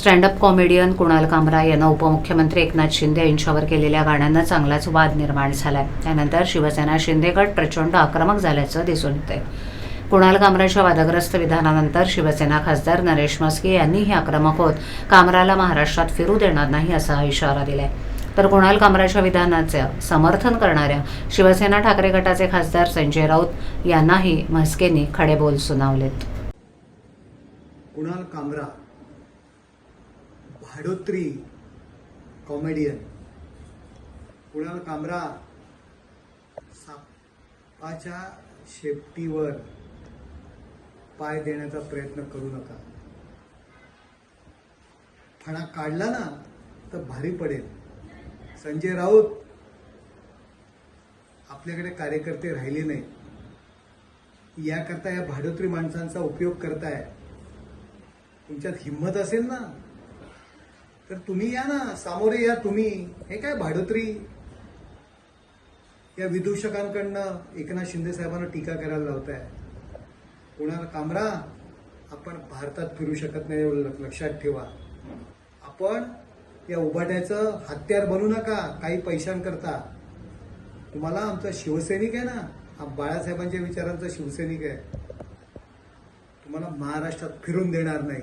Stand up comedian Kunal कामरा यांना उपमुख्यमंत्री एकनाथ शिंदे यांच्यावर केलेल्या गाण्यांना चांगलाच वाद निर्माण झालाय. त्यानंतर शिवसेना शिंदे गट प्रचंड आक्रमक झाल्याचं दिसून येतंय. कुणाल कामराच्या वादग्रस्त विधानानंतर शिवसेना खासदार नरेश मस्के यांनीही आक्रमक होत कामराला महाराष्ट्रात फिरू देणार नाही असा इशारा दिलाय. तर कुणाल कामराच्या विधानाचं समर्थन करणाऱ्या शिवसेना ठाकरे गटाचे खासदार संजय राऊत यांनाही म्हस्केंनी खडे बोल सुनावलेत. कुणाल कामरा भाडोत्री कॉमेडियन. कुणाल कामरा सापाच्या शेपटीवर पाय देण्याचा प्रयत्न करू नका. फणा काढला ना तर भारी पडेल. संजय राऊत आपल्याकडे कार्यकर्ते राहिले नाही याकरता या भाडोत्री माणसांचा उपयोग करताय. तुमच्यात हिंमत असेल ना? तर तुम्ही या ना सामोरे या तुम्ही. हे काय भाडोत्री? या विदूषकांकडनं एकनाथ शिंदे साहेबांना टीका करायला लावताय. कुणाला कामरा? आपण भारतात फिरू शकत नाही एवढं लक्षात ठेवा. आपण या उभाट्याचं हत्यार बनू नका काही पैशांकरता. तुम्हाला आमचा शिवसैनिक आहे ना हा बाळासाहेबांच्या विचारांचा शिवसैनिक आहे. तुम्हाला महाराष्ट्रात फिरून देणार नाही.